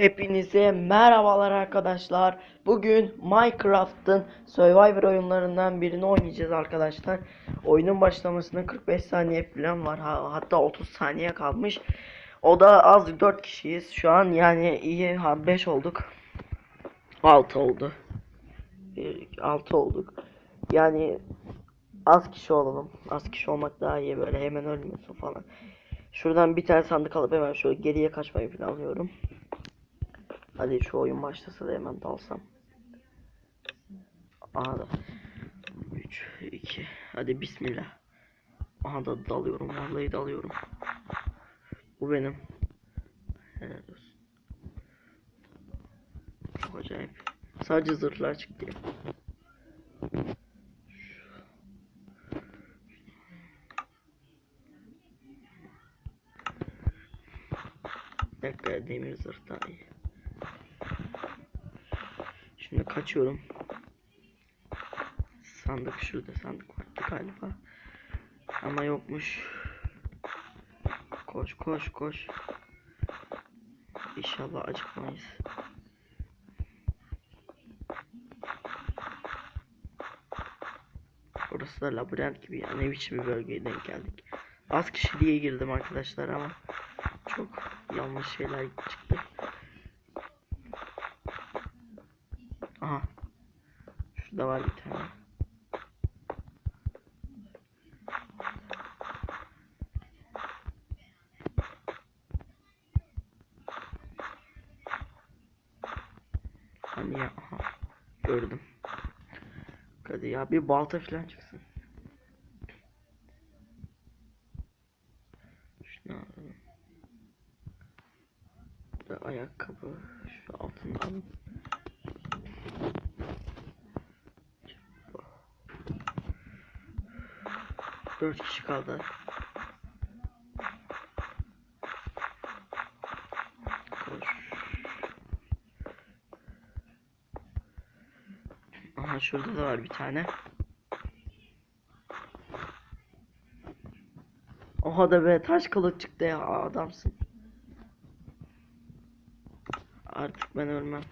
Hepinize merhabalar arkadaşlar. Bugün Minecraft'ın Survivor oyunlarından birini oynayacağız arkadaşlar. Oyunun başlamasına 45 saniye falan var. Ha- hatta 30 saniye kalmış. O da az 4 kişiyiz. Şu an yani iyi ha 5 olduk. 6 oldu. 6 olduk. Yani az kişi olalım. Az kişi olmak daha iyi böyle hemen ölmüyorsun falan. Şuradan bir tane sandık alıp hemen şöyle geriye kaçmayı planlıyorum. Hadi şu oyun başlasa da hemen dalsam. Aha da. 3, 2, hadi bismillah. Aha da dalıyorum, vallahi dalıyorum. Bu benim. Helal olsun. Çok acayip. Sadece zırhlar çıktı ya. Bir dakika demir zırh iyi. Şimdi kaçıyorum. Sandık şurada sandık vardı galiba. Ama yokmuş. Koş koş koş. İnşallah acıkmayız. Burası da labirent gibi yani ne biçim bir bölgeye denk geldik. Az kişi diye girdim arkadaşlar ama çok yanlış şeyler çıktı. Aha. Şurada var bir tane. Hani ya aha. Gördüm. Hadi ya bir balta falan çıksın. Şunu ayakkabı 4 kişi kaldı. Koş. Aha şurada da var bir tane. Oha da be taş kılıç çıktı ya adamsın. Artık ben ölmem.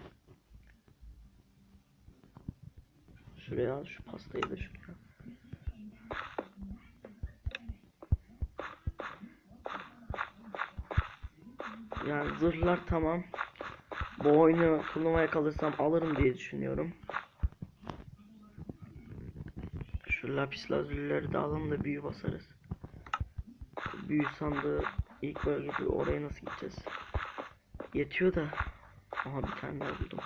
Şuraya al şu pastayı da şuraya. Yani zırhlar tamam. Bu oyunu turnuvaya kalırsam alırım diye düşünüyorum. Şu lapis lazulleri de alalım da büyü basarız. Büyü sandığı ilk bölgede oraya nasıl gideceğiz? Yetiyor da. Aha bir tane daha buldum.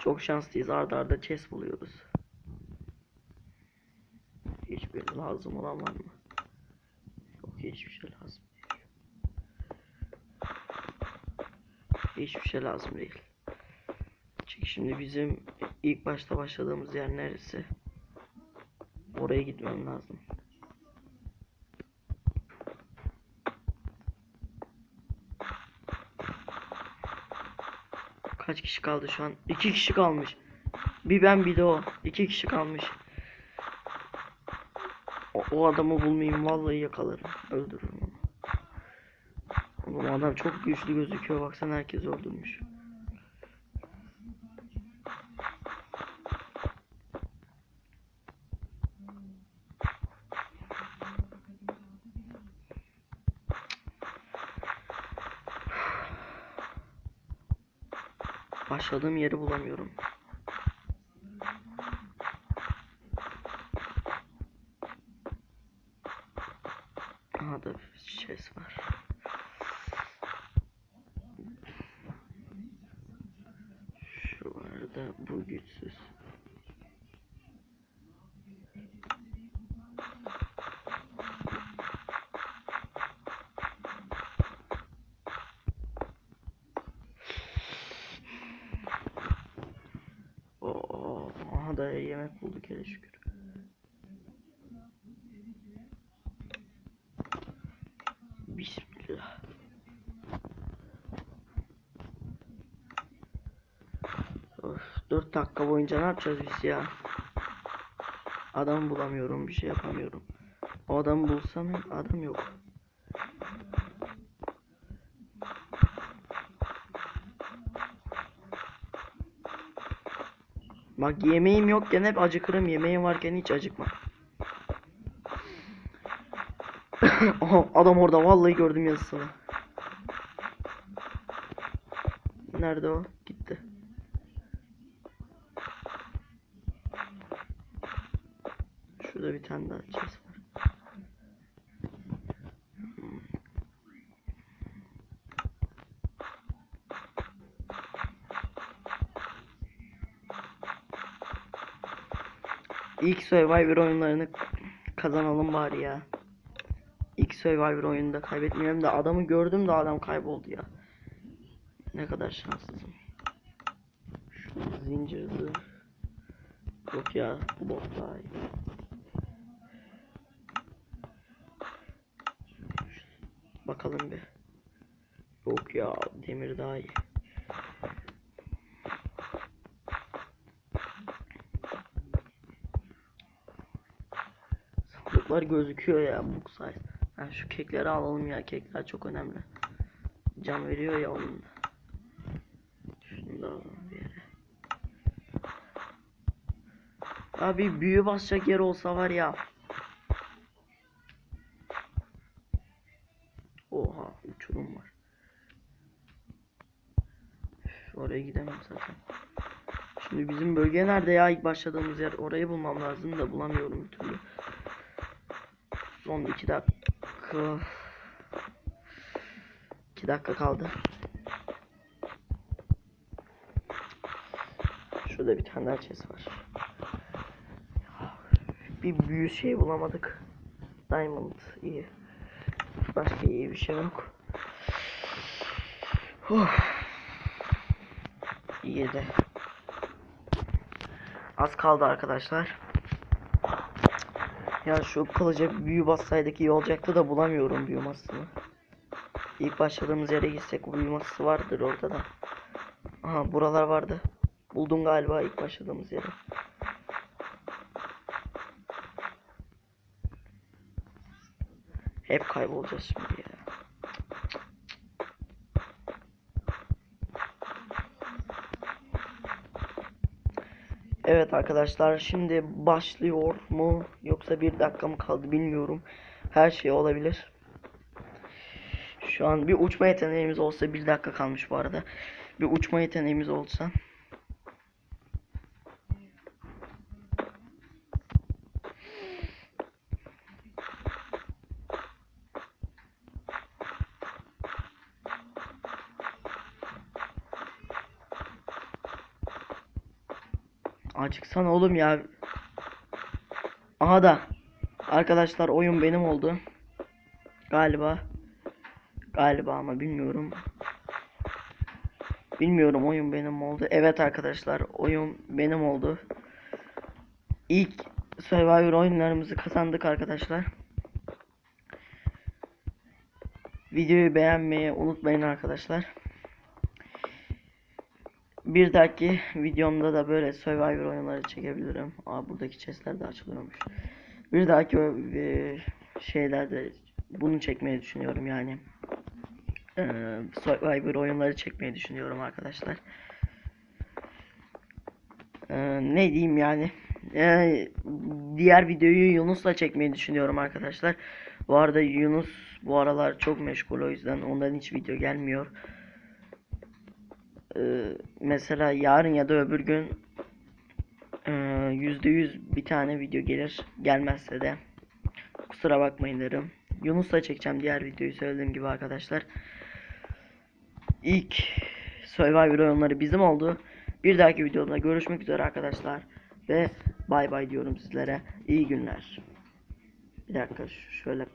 Çok şanslıyız arda arda chest buluyoruz. Hiçbir lazım olan var mı? Yok hiçbir şey lazım Hiçbir şey lazım değil. Çünkü şimdi bizim ilk başta başladığımız yer neresi? Oraya gitmem lazım. Kaç kişi kaldı şu an? İki kişi kalmış. Bir ben bir de o. İki kişi kalmış. O, o adamı bulmayayım vallahi yakalarım. Öldürürüm. Oğlum adam çok güçlü gözüküyor. Baksana herkes öldürmüş. Başladığım yeri bulamıyorum. Aha da var. Şu var da bu güçsüz. Oo, aha da yemek bulduk hele şükür. 4 dakika boyunca ne yapacağız biz ya? Adam bulamıyorum, bir şey yapamıyorum. O adamı bulsam adam yok. Bak yemeğim yokken hep acıkırım. Yemeğim varken hiç acıkma. Adam orada vallahi gördüm yazısını. Nerede o? Şurada bir tane daha. Hmm. İlk Survivor oyunlarını kazanalım bari ya. İlk Survivor oyununda kaybetmeyelim de adamı gördüm de adam kayboldu ya. Ne kadar şanssızım. Şu zincir zırh. Yok ya bu bot. Bakalım bir. Yok ya demir daha iyi. Sandıklar gözüküyor ya bu sayede. Ha, şu kekleri alalım ya kekler çok önemli. Can veriyor ya onun da. Şunu da alalım bir yere. Abi büyü basacak yer olsa var ya. Oraya gidemem zaten. Şimdi bizim bölge nerede ya ilk başladığımız yer? Orayı bulmam lazım da bulamıyorum bir türlü. Son 2 dakika. 2 dakika kaldı. Şurada bir tane daha chest var. Bir büyü şey bulamadık. Diamond iyi. Başka iyi bir şey yok. Oh. 7. Az kaldı arkadaşlar. Ya şu kılıca büyü bassaydık iyi olacaktı da bulamıyorum büyü masasını. İlk başladığımız yere gitsek büyü masası vardır orada da. Aha buralar vardı. Buldum galiba ilk başladığımız yeri. Hep kaybolacağız şimdi ya. Evet arkadaşlar şimdi başlıyor mu yoksa bir dakika mı kaldı bilmiyorum. Her şey olabilir. Şu an bir uçma yeteneğimiz olsa bir dakika kalmış bu arada. Bir uçma yeteneğimiz olsa. Acıksana oğlum ya. Aha da. Arkadaşlar oyun benim oldu. Galiba. Galiba ama bilmiyorum. Bilmiyorum oyun benim oldu. Evet arkadaşlar oyun benim oldu. İlk Survivor oyunlarımızı kazandık arkadaşlar. Videoyu beğenmeyi unutmayın arkadaşlar. Bir dahaki videomda da böyle Survivor oyunları çekebilirim. Aa buradaki chestler de açılıyormuş. Bir dahaki e, şeylerde bunu çekmeyi düşünüyorum yani. Ee, Survivor oyunları çekmeyi düşünüyorum arkadaşlar. Ee, ne diyeyim yani. Ee, diğer videoyu Yunus'la çekmeyi düşünüyorum arkadaşlar. Bu arada Yunus bu aralar çok meşgul o yüzden ondan hiç video gelmiyor. Ee, mesela yarın ya da öbür gün e, yüzde yüz bir tane video gelir. Gelmezse de kusura bakmayın derim. Yunus'la çekeceğim diğer videoyu söylediğim gibi arkadaşlar. İlk Survivor oyunları bizim oldu. Bir dahaki videoda görüşmek üzere arkadaşlar. Ve bay bay diyorum sizlere. İyi günler. Bir dakika şöyle